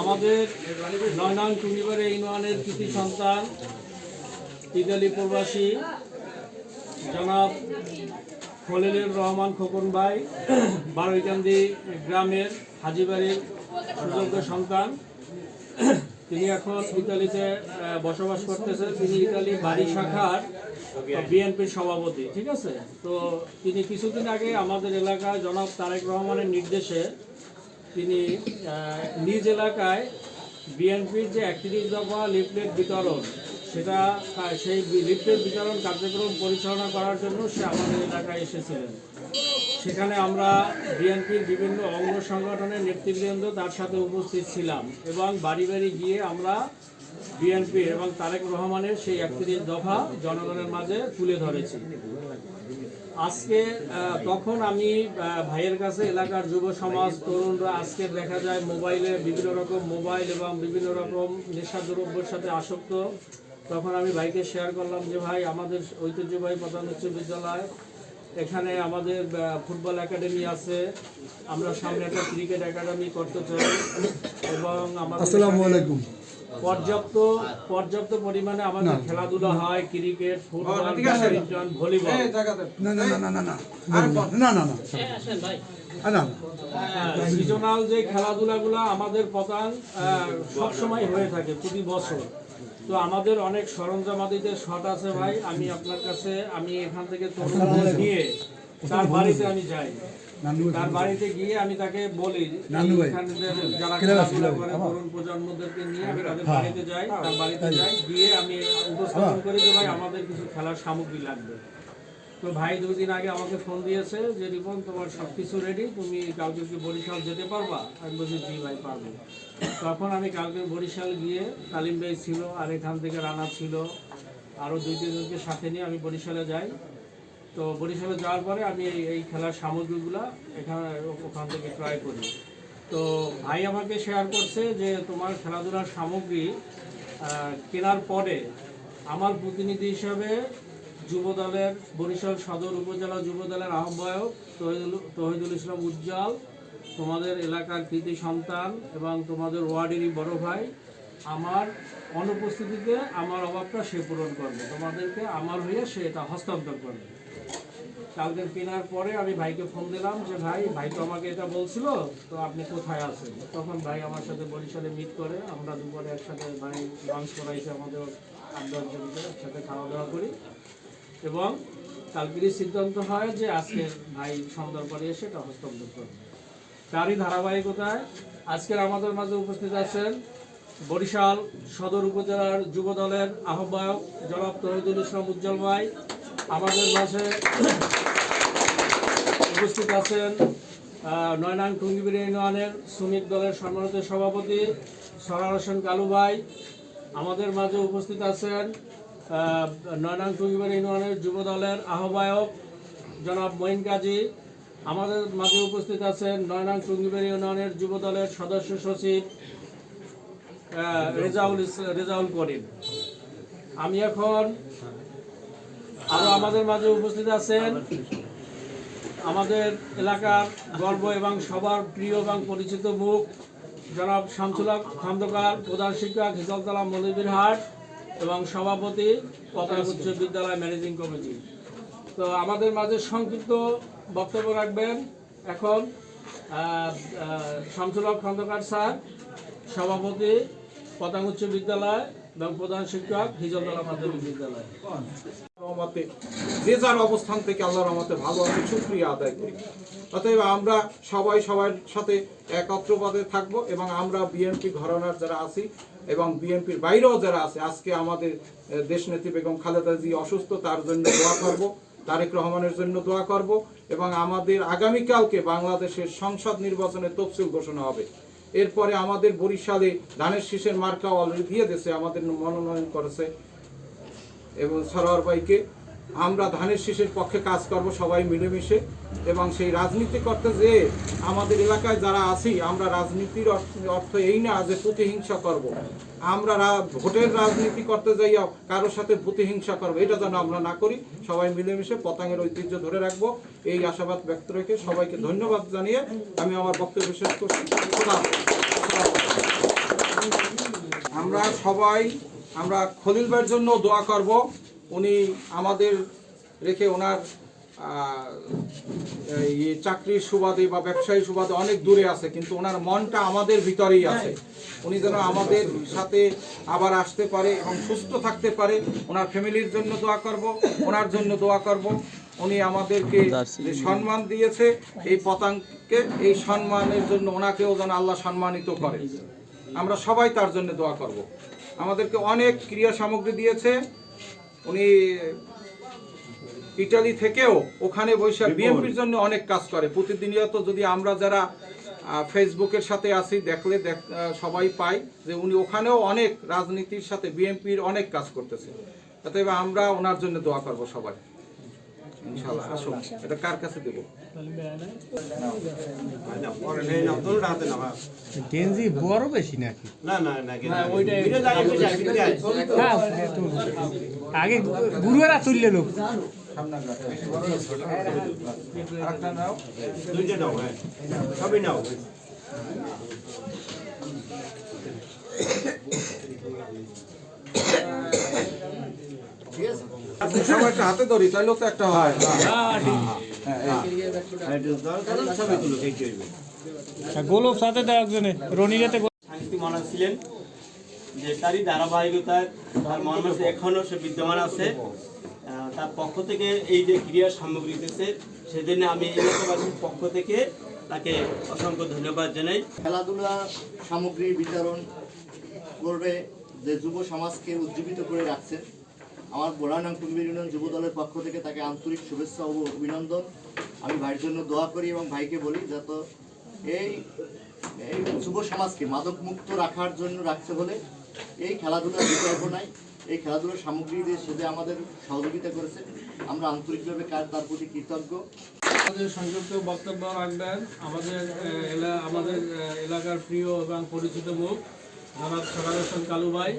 আমাদের নয় টুঙ্গিবাড়ি ইউনিয়নের কৃতি সন্তান, ইতালি প্রবাসী, জনাব খলিলুর রহমান খোকন ভাই বারৈকান্দি গ্রামের হাজিবাড়ির সুযোগ্য সন্তান। তিনি এখন ইতালিতে বসবাস করতেছেন। তিনি ইতালি বাড়ি শাখার বিএনপির সভাপতি, ঠিক আছে? তো তিনি কিছুদিন আগে আমাদের এলাকায় জনাব তারেক রহমানের নির্দেশে তিনি নিজ এলাকায় বিএনপির যে একত্রিশ দফা লিফলেট বিতরণ, সেটা সেই লিফলেট বিতরণ কার্যক্রম পরিচালনা করার জন্য সে আমাদের এলাকায় এসেছিলেন। সেখানে আমরা বিএনপির বিভিন্ন অঙ্গ সংগঠনের নেতৃবৃন্দ তার সাথে উপস্থিত ছিলাম এবং বাড়ি বাড়ি গিয়ে আমরা বিএনপি এবং তারেক রহমানের সেই একত্রিশ দফা জনগণের মাঝে তুলে ধরেছি। আজকে তখন আমি ভাইয়ের কাছে এলাকার যুব সমাজ, তরুণরা আজকে দেখা যায় মোবাইলে বিভিন্ন রকম মোবাইল এবং বিভিন্ন রকম নেশা নেশাদ্রব্যের সাথে আসক্ত। তখন আমি ভাইকে শেয়ার করলাম যে, ভাই, আমাদের ঐতিহ্যবাহী প্রধান উচ্চ বিদ্যালয়। এখানে আমাদের ফুটবল একাডেমি আছে। আমরা সামনে একটা ক্রিকেট একাডেমি করতে চাই এবং আমাদের পর্যাপ্ত পর্যাপ্ত পরিমাণে আমাদের খেলাধুলা হয় ক্রিকেট ফুটবল ব্যাডমিন্টন ভলিবল। না না না না না না। না। না না আ, না। না সিজনাল যে খেলাধুলাগুলো আমাদের প্রধান সব সময় হয়ে থাকে প্রতি বছর। তো আমাদের অনেক সরঞ্জামাদিদের শট আছে ভাই। আমি আপনার কাছে আমি এখান থেকে নিয়ে তার বাড়িতে আমি যাই। তার বাড়িতে গিয়ে আমি তাকে বলি। যারা খেলাধুলা করে তরুণ প্রজন্মদেরকে নিয়ে আমি তাদের বাড়িতে যাই তার বাড়িতে যাই গিয়ে আমি উপস্থাপন করি যে ভাই আমাদের কিছু খেলার সামগ্রী লাগবে। তো ভাই দুদিন আগে আমাকে ফোন দিয়েছে যে রিপন তোমার সব কিছু রেডি তুমি কালকে কি বরিশাল যেতে পারবা? আমি বলছি জি ভাই পারব। তখন আমি কালকে বরিশাল গিয়ে তালিম ভাই ছিল আর এখান থেকে রানা ছিল। আরও দুই তিনজনকে সাথে নিয়ে আমি বরিশালে যাই। তো বরিশালে যাওয়ার পরে আমি এই- খেলার সামগ্রীগুলো এখানে ওখান থেকে ক্রয় করি। তো ভাই আমাকে শেয়ার করছে যে তোমার খেলাধুলার সামগ্রী কেনার পরে আমার প্রতিনিধি হিসাবে যুব দলের, বরিশাল সদর উপজেলা যুব দলের আহ্বায়ক তহিদুল তহিদুল ইসলাম উজ্জ্বল, তোমাদের এলাকার কৃতি সন্তান এবং তোমাদের ওয়ার্ডেরই বড় ভাই, আমার অনুপস্থিতিতে আমার অভাবটা সে পূরণ করবে। তোমাদেরকে আমার হয়ে সে এটা হস্তান্তর করবে। কালকে কেনার পরে আমি ভাইকে ফোন দিলাম যে, ভাই ভাই তো আমাকে এটা বলছিল, তো আপনি কোথায় আছেন? তখন ভাই আমার সাথে বরিশালে মিট করে, আমরা দুপুরে একসাথে ভাই লাঞ্চ করাইছে আমাদের আট দশ জনকে একসাথে খাওয়া দাওয়া করি। এবং কালকেরই সিদ্ধান্ত হয় যে, আজকে ভাই সন্ধ্যার পরে এসে এটা হস্তান্তর করবে। তারই ধারাবাহিকতায় আজকের আমাদের মাঝে উপস্থিত আছেন বরিশাল সদর উপজেলার যুব দলের আহ্বায়ক জনাব তহিদুল ইসলাম উজ্জ্বল ভাই আমাদের মাঝে উপস্থিত আছেন নয়নাং টুঙ্গিবির ইউনিয়নের শ্রমিক দলের সম্মানিত সভাপতি সরার হোসেন কালু ভাই। আমাদের মাঝে উপস্থিত আছেন নয়নাং টুঙ্গিবির ইউনিয়নের যুব দলের আহ্বায়ক জনাব মঈন কাজী। আমাদের মাঝে উপস্থিত আছেন নয়নাং টুঙ্গিবের ইউনিয়নের যুব দলের সদস্য সচিব রেজাউল রেজাউল করিম। আমি এখন আরও আমাদের মাঝে উপস্থিত আছেন। আমাদের এলাকার গর্ব এবং সবার প্রিয় এবং পরিচিত মুখ জনাব শামসুল্লাহ খন্দকার প্রধান শিক্ষক হিজলতলা মলিবির হাট এবং সভাপতি পতাকা উচ্চ বিদ্যালয় ম্যানেজিং কমিটি। তো আমাদের মাঝে সংক্ষিপ্ত বক্তব্য রাখবেন। এখন আহ, আহ, শামসুল খন্দকার স্যার সভাপতি পতাং উচ্চ বিদ্যালয় এবং প্রধান শিক্ষক হিজলতলা মাধ্যমিক বিদ্যালয়। রহমতে, যে যার অবস্থান থেকে রহমতে ভালো আছে আদায় করি। অতএব আমরা সবাই সবার সাথে একত্রবাদে থাকব এবং আমরা বিএনপি যারা আছি এবং বিএনপির বাইরেও যারা আছে, আজকে আমাদের দেশনেত্রী বেগম খালেদা জি অসুস্থ, তার জন্য দোয়া করব, তারেক রহমানের জন্য দোয়া করব এবং আমাদের আগামীকালকে বাংলাদেশের সংসদ নির্বাচনের তফসিল ঘোষণা হবে। এরপরে আমাদের বরিশালে ধানের শীষের মার্কা অলরেডি দিয়ে দিয়েছে, আমাদের মনোনয়ন করেছে। এবং সরোয়ার ভাইকে আমরা ধানের শীষের পক্ষে কাজ করব, সবাই মিলেমিশে। এবং সেই রাজনীতি করতে যে আমাদের এলাকায় যারা আছি, আমরা রাজনীতির অর্থ- এই না যে প্রতিহিংসা করব। আমরা ভোটের রাজনীতি করতে যাইয়া কারোর সাথে প্রতিহিংসা করব, এটা যেন আমরা না করি, সবাই মিলেমিশে পতাঙ্গের ঐতিহ্য ধরে রাখব। এই আশাবাদ ব্যক্ত রেখে সবাইকে ধন্যবাদ জানিয়ে আমি আমার বক্তব্য শেষ করছি। আমরা সবাই আমরা খলিল ভাইয়ের জন্য দোয়া করব। উনি আমাদের রেখে ওনার চাকরির সুবাদে বা ব্যবসায়ী সুবাদে অনেক দূরে আছে, কিন্তু ওনার মনটা আমাদের ভিতরেই আছে। উনি যেন আমাদের সাথে আবার আসতে পারে এবং সুস্থ থাকতে পারে। ওনার ফ্যামিলির জন্য দোয়া করব, ওনার জন্য দোয়া করব। উনি আমাদেরকে যে সম্মান দিয়েছে, এই পতাঙ্গকে এই সম্মানের জন্য ওনাকেও যেন আল্লাহ সম্মানিত করে। আমরা সবাই তার জন্য দোয়া করব। আমাদেরকে অনেক ক্রিয়া সামগ্রী দিয়েছে। উনি ইটালি থেকেও ওখানে বৈশাখ বিএনপির জন্য অনেক কাজ করে। প্রতিদিনিয়ত যদি আমরা যারা ফেসবুকের সাথে আসি দেখলে দেখ সবাই পাই যে উনি ওখানেও অনেক রাজনীতির সাথে বিএনপির অনেক কাজ করতেছে। অতএব আমরা ওনার জন্য দোয়া করব সবাই। ইনশাল্লাহ আসুন এটা কার কাছে দেবো? গেঞ্জি বড় বেশি নাকি? হ্যাঁ, আগে গুরুয়ারা তুললে লোক। আরেকটা নাও। সবাই একটা হাতে ধরি তাইলেও তো একটা হয়। গোলক সাথে দেওয়া একজনে রনিরাতে ছিলেন যে তারই ধারাবাহিকতায় তার এখনও সে বিদ্যমান আছে। তার পক্ষ থেকে এই যে ক্রিয়া সামগ্রী দিতেছে সেজন্য আমি এলাকাবাসীর পক্ষ থেকে তাকে অসংখ্য ধন্যবাদ জানাই। খেলাধুলা সামগ্রী বিতরণ করবে যে যুব সমাজকে উজ্জীবিত করে রাখছেন আমার বোরানাং কুলবির ইউনিয়ন যুব দলের পক্ষ থেকে তাকে আন্তরিক শুভেচ্ছা ও অভিনন্দন। আমি ভাইয়ের জন্য দোয়া করি এবং ভাইকে বলি যাতে এই এই যুব সমাজকে মাদক মুক্ত রাখার জন্য রাখতে হলে এই খেলাধুলার বিকল্প নাই। এই খেলাধুলার সামগ্রী দিয়ে সে আমাদের সহযোগিতা করেছে, আমরা আন্তরিকভাবে কার তার প্রতি কৃতজ্ঞ। আমাদের সংযুক্ত বক্তব্য রাখবেন। আমাদের আমাদের এলাকার প্রিয় এবং পরিচিত মুখ কালু ভাই।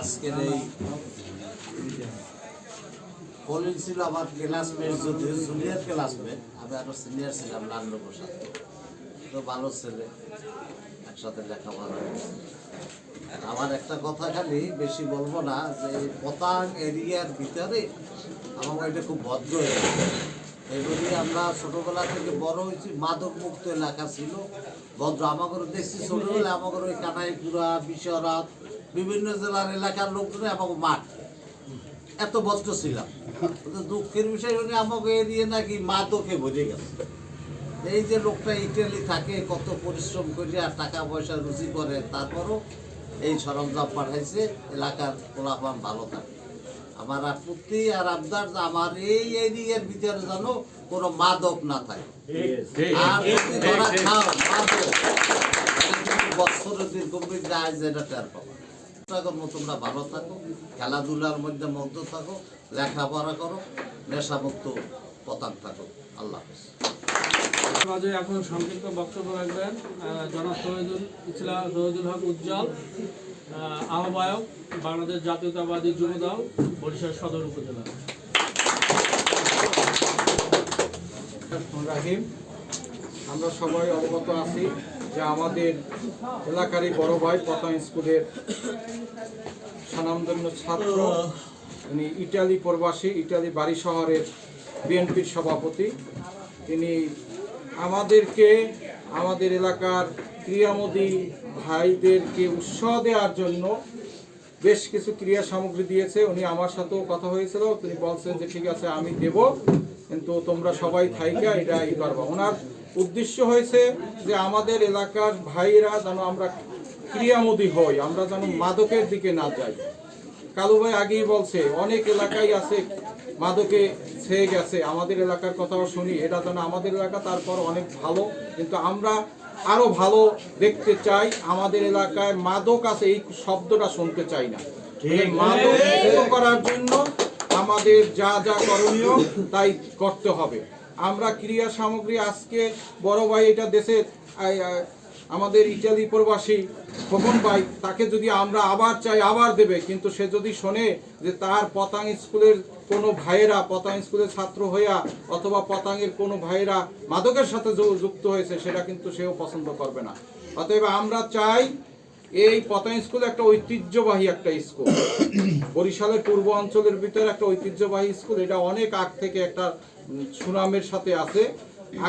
আজকের এই ছিল আমার আমি আরও সিনিয়র ছিলাম ভালো ছেলে, একসাথে। আমার একটা কথা খালি, বেশি বলব না, যে পতাং এরিয়ার ভিতরে আমার এটা খুব ভদ্র এলাকা এগুলি আমরা ছোটবেলা থেকে বড় হয়েছি মাদক মুক্ত এলাকা ছিল। ভদ্র আমাদের দেখছি ছোটবেলা আমাদের ওই কানাইপুরা বিশ্বরাত বিভিন্ন জেলার এলাকার লোকজন আমাকে মাঠ। এত ভদ্র ছিলাম। দুঃখের বিষয় হলে আমাকে এরিয়ে নাকি মাদকে ভরে গেছে। এই যে লোকটা ইটালি থাকে, কত পরিশ্রম করে আর টাকা পয়সা রুচি করে, তারপরও এই সরঞ্জাম পাঠাইছে, এলাকার পোলাপান ভালো থাকে। আমার আপত্তি আর আবদার আমার এই এরিয়ার ভিতরে যেন কোনো মাদক না থাকে। আর যদি ধরা খাও মাদক বছরের দীর্ঘদিন যায় যেটা টের পাবা। করব তোমরা ভালো থাকো খেলাধুলার মধ্যে মগ্ন থাকো লেখাপড়া করো নেশামুক্ত পতাক থাকো। আল্লাহ মাঝে এখন সংক্ষিপ্ত বক্তব্য রাখবেন জনাব শহীদুল ইসলাম শহীদুল হক উজ্জ্বল আহ্বায়ক বাংলাদেশ জাতীয়তাবাদী যুব দল। বরিশাল সদর উপজেলা। আমরা সবাই অবগত আছি যে আমাদের এলাকারই বড় ভাই পতাং স্কুলের স্বনামধন্য ছাত্র। উনি ইটালি প্রবাসী, ইটালি বাড়ি শহরের বিএনপির সভাপতি। তিনি আমাদেরকে, আমাদের এলাকার ক্রিয়ামোদী ভাইদেরকে উৎসাহ দেওয়ার জন্য বেশ কিছু ক্রিয়া সামগ্রী দিয়েছে, উনি আমার সাথেও কথা হয়েছিল, তিনি বলছেন যে, ঠিক আছে, আমি দেব, কিন্তু তোমরা সবাই থাইকা এটা ই করবা ওনার উদ্দেশ্য হয়েছে যে, আমাদের এলাকার ভাইরা যেন আমরা ক্রিয়ামোদী হই, আমরা যেন মাদকের দিকে না যাই। কালু ভাই আগেই বলছে, অনেক এলাকায় আছে মাদকে ছেয়ে গেছে, আমাদের এলাকার কথাও শুনি, এটা যেন আমাদের এলাকা, তারপর অনেক ভালো। কিন্তু আমরা আরও ভালো দেখতে চাই। আমাদের এলাকায় মাদক আছে এই শব্দটা শুনতে চাই না। মাদক করার জন্য আমাদের যা যা করণীয় তাই করতে হবে। আমরা ক্রিয়া সামগ্রী আজকে বড় ভাই এটা দেশে আই, আই, আমাদের ইটালি প্রবাসী খোকন ভাই তাকে যদি আমরা আবার চাই আবার দেবে। কিন্তু সে যদি শোনে যে তার পতাং স্কুলের কোনো ভাইয়েরা পতাং স্কুলের ছাত্র হইয়া অথবা পতাঙ্গের কোনো ভাইয়েরা মাদকের সাথে যুক্ত হয়েছে, সেটা কিন্তু সেও পছন্দ করবে না। অতএব আমরা চাই এই পতাং স্কুল একটা ঐতিহ্যবাহী একটা স্কুল। বরিশালের পূর্ব অঞ্চলের ভিতরে একটা ঐতিহ্যবাহী স্কুল, এটা অনেক আগ থেকে একটা সুনামের সাথে আছে।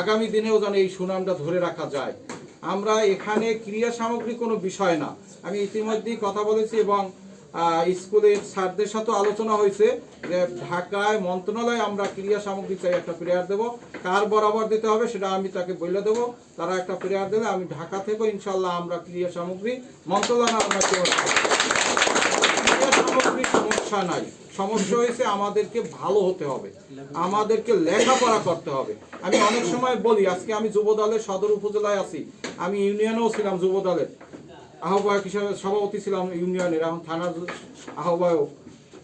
আগামী দিনেও যেন এই সুনামটা ধরে রাখা যায়। আমরা এখানে ক্রিয়া সামগ্রী কোনো বিষয় না। আমি ইতিমধ্যেই কথা বলেছি এবং স্কুলের স্যারদের সাথে আলোচনা হয়েছে যে ঢাকায় মন্ত্রণালয়ে আমরা ক্রিয়া সামগ্রী চাই, একটা প্রেয়ার দেব। কার বরাবর দিতে হবে সেটা আমি তাকে বলে দেব। তারা একটা প্রেয়ার দেবে, আমি ঢাকা থেকে ইনশাল্লাহ আমরা ক্রিয়া সামগ্রী মন্ত্রণালয় আমরা। ক্রিয়া সামগ্রীর সমস্যা নাই। সমস্যা হয়েছে আমাদেরকে ভালো হতে হবে। আমাদেরকে লেখাপড়া করতে হবে। আমি অনেক সময় বলি, আজকে আমি যুব দলের সদর উপজেলায় আছি। আমি ইউনিয়নেও ছিলাম যুব দলের আহ্বায়ক হিসাবে সভাপতি ছিলাম ইউনিয়নের, এখন থানার আহ্বায়ক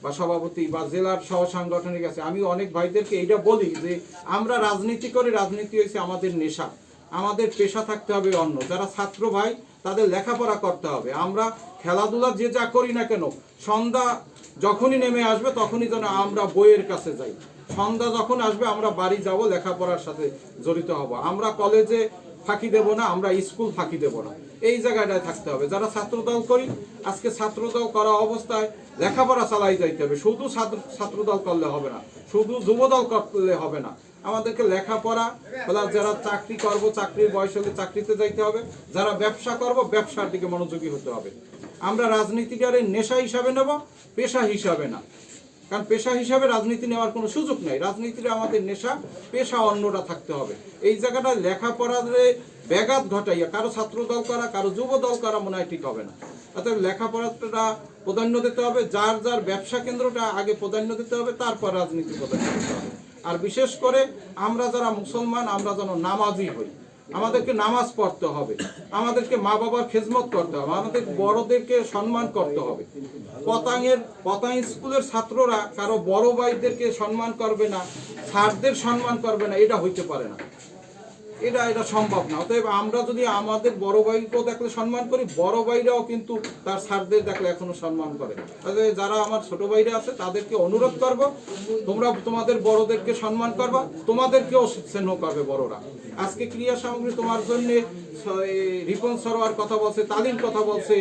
বা সভাপতি বা জেলার সহ সাংগঠনিক আছে। আমি অনেক ভাইদেরকে এইটা বলি যে, আমরা রাজনীতি করে, রাজনীতি হয়েছে আমাদের নেশা। আমাদের পেশা থাকতে হবে অন্য। যারা ছাত্র ভাই, তাদের লেখাপড়া করতে হবে। আমরা খেলাধুলা যে যা করি না কেন, সন্ধ্যা যখনই নেমে আসবে, তখনই যেন আমরা বইয়ের কাছে যাই। সন্ধ্যা যখন আসবে, আমরা বাড়ি যাব, লেখাপড়ার সাথে জড়িত হব। আমরা কলেজে ফাঁকি দেব না, আমরা স্কুল ফাঁকি দেব না। এই জায়গাটায় থাকতে হবে। যারা ছাত্রদল করি, আজকে ছাত্রদল করা অবস্থায় লেখাপড়া চালাই যাইতে হবে। শুধু ছাত্র, ছাত্রদল করলে হবে না, শুধু যুবদল করলে হবে না। আমাদেরকে লেখাপড়া বলা যারা চাকরি করব, চাকরির বয়স হলে চাকরিতে যাইতে হবে। যারা ব্যবসা করব, ব্যবসার দিকে মনোযোগী হতে হবে। আমরা রাজনীতিটারে নেশা হিসাবে নেব, পেশা হিসাবে না। কারণ পেশা হিসাবে রাজনীতি নেওয়ার কোনো সুযোগ নেই। রাজনীতিটা আমাদের নেশা, পেশা অন্যটা থাকতে হবে। এই জায়গাটা লেখাপড়ারে ব্যাঘাত ঘটাইয়া কারও ছাত্র দল করা, কারও যুব দল করা মনে হয় ঠিক হবে না। অর্থাৎ লেখাপড়াটা প্রাধান্য দিতে হবে, যার যার ব্যবসা কেন্দ্রটা আগে প্রাধান্য দিতে হবে, তারপর রাজনীতি প্রাধান্য দিতে হবে। আর বিশেষ করে আমরা যারা মুসলমান, আমরা যেন নামাজি হই। আমাদেরকে নামাজ পড়তে হবে। আমাদেরকে মা বাবার খেজমত করতে হবে। আমাদের বড়দেরকে সম্মান করতে হবে। পতাঙের পতাং স্কুলের ছাত্ররা কারও বড় ভাইদেরকে সম্মান করবে না, স্যারদের সম্মান করবে না, এটা হইতে পারে না। এটা এটা সম্ভব না। অতএব আমরা যদি আমাদের বড় ভাইকেও দেখলে সম্মান করি, বড় ভাইরাও কিন্তু তার স্যারদের দেখলে এখনও সম্মান করে। অতএব যারা আমার ছোট ভাইরা আছে, তাদেরকে অনুরোধ করব, তোমরা তোমাদের বড়দেরকে সম্মান করবা তোমাদেরকেও স্নেহ করবে বড়রা। আজকে ক্রিয়া সামগ্রী তোমার জন্য রিপন সরোয়ার কথা বলছে, তালিম কথা বলছে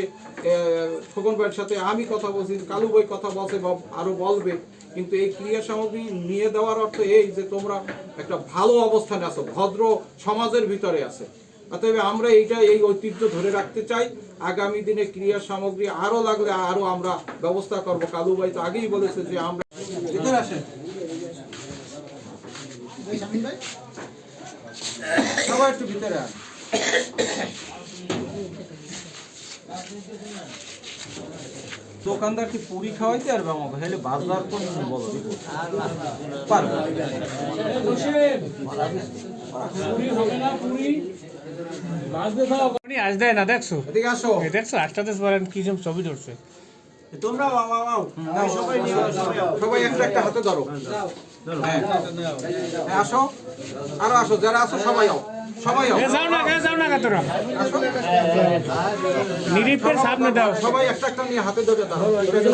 খোকন ভাইয়ের সাথে আমি কথা বলছি, কালু ভাই কথা বলছে আরও বলবে। কিন্তু এই ক্রিয়া সামগ্রী নিয়ে দেওয়ার অর্থ এই যে তোমরা একটা ভালো অবস্থানে আছো, ভদ্র সমাজের ভিতরে আছে। অতএব আমরা এইটা, এই ঐতিহ্য ধরে রাখতে চাই। আগামী দিনে ক্রিয়া সামগ্রী আরও লাগলে আরও আমরা ব্যবস্থা করব। কালু ভাই তো আগেই বলেছে যে আমরা ভিতরে আসেন। সবাই একটু ভিতরে আন। কি পুরি খাওয়াইতে আর বাবা হেলে বাজার কোন বলো পারব। পুরি হবে না পুরি? বাজতে দাও উনি আজ দেয় না দেখছ? এদিকে আসো। এ দেখছ কি সব ছবি ধরছে। তোমরা সবাই নিয়ে সবাই একটা একটা হাতে ধরো। আসো। আরও আসো যারা আসো সবাই আও। সবাই যাও না যাও না তোরা। নিরিপের সামনে দাও। সবাই একটা একটা নিয়ে হাতে ধরে দাও।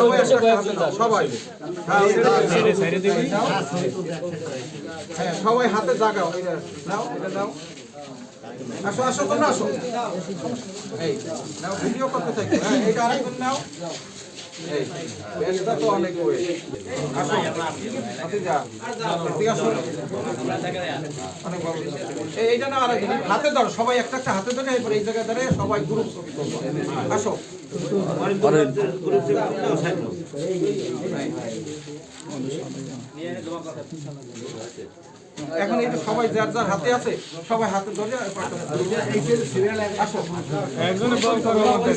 সবাই একটা একটা হাতে দাও সবাই। হ্যাঁ হ্যাঁ সবাই হাতে জাগাও। এটা নাও এটা আসো আসো তোমরা আসো। এই নাও ভিডিও করতে থাকো। হ্যাঁ এইটা আরেকজন নাও। এইটা না আরেকজন। হাতে ধরো, সবাই একটা একটা হাতে ধরে এই জায়গায় ধরে সবাই গ্রুপ ছবি আসো। এখন এই সবাই যার যার হাতে আছে সবাই হাতে ধরে আসো। একজনে বল করো আমাদের।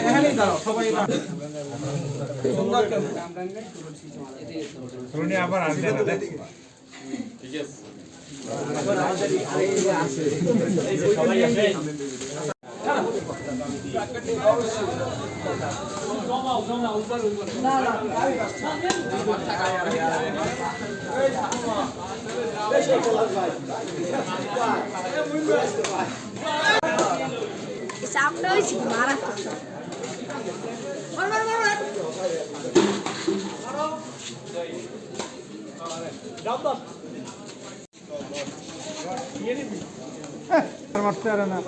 এখানেই দাঁড়াও সবাই আবার দেখ সামনে হয়েছি মারা মার মারতে পারে না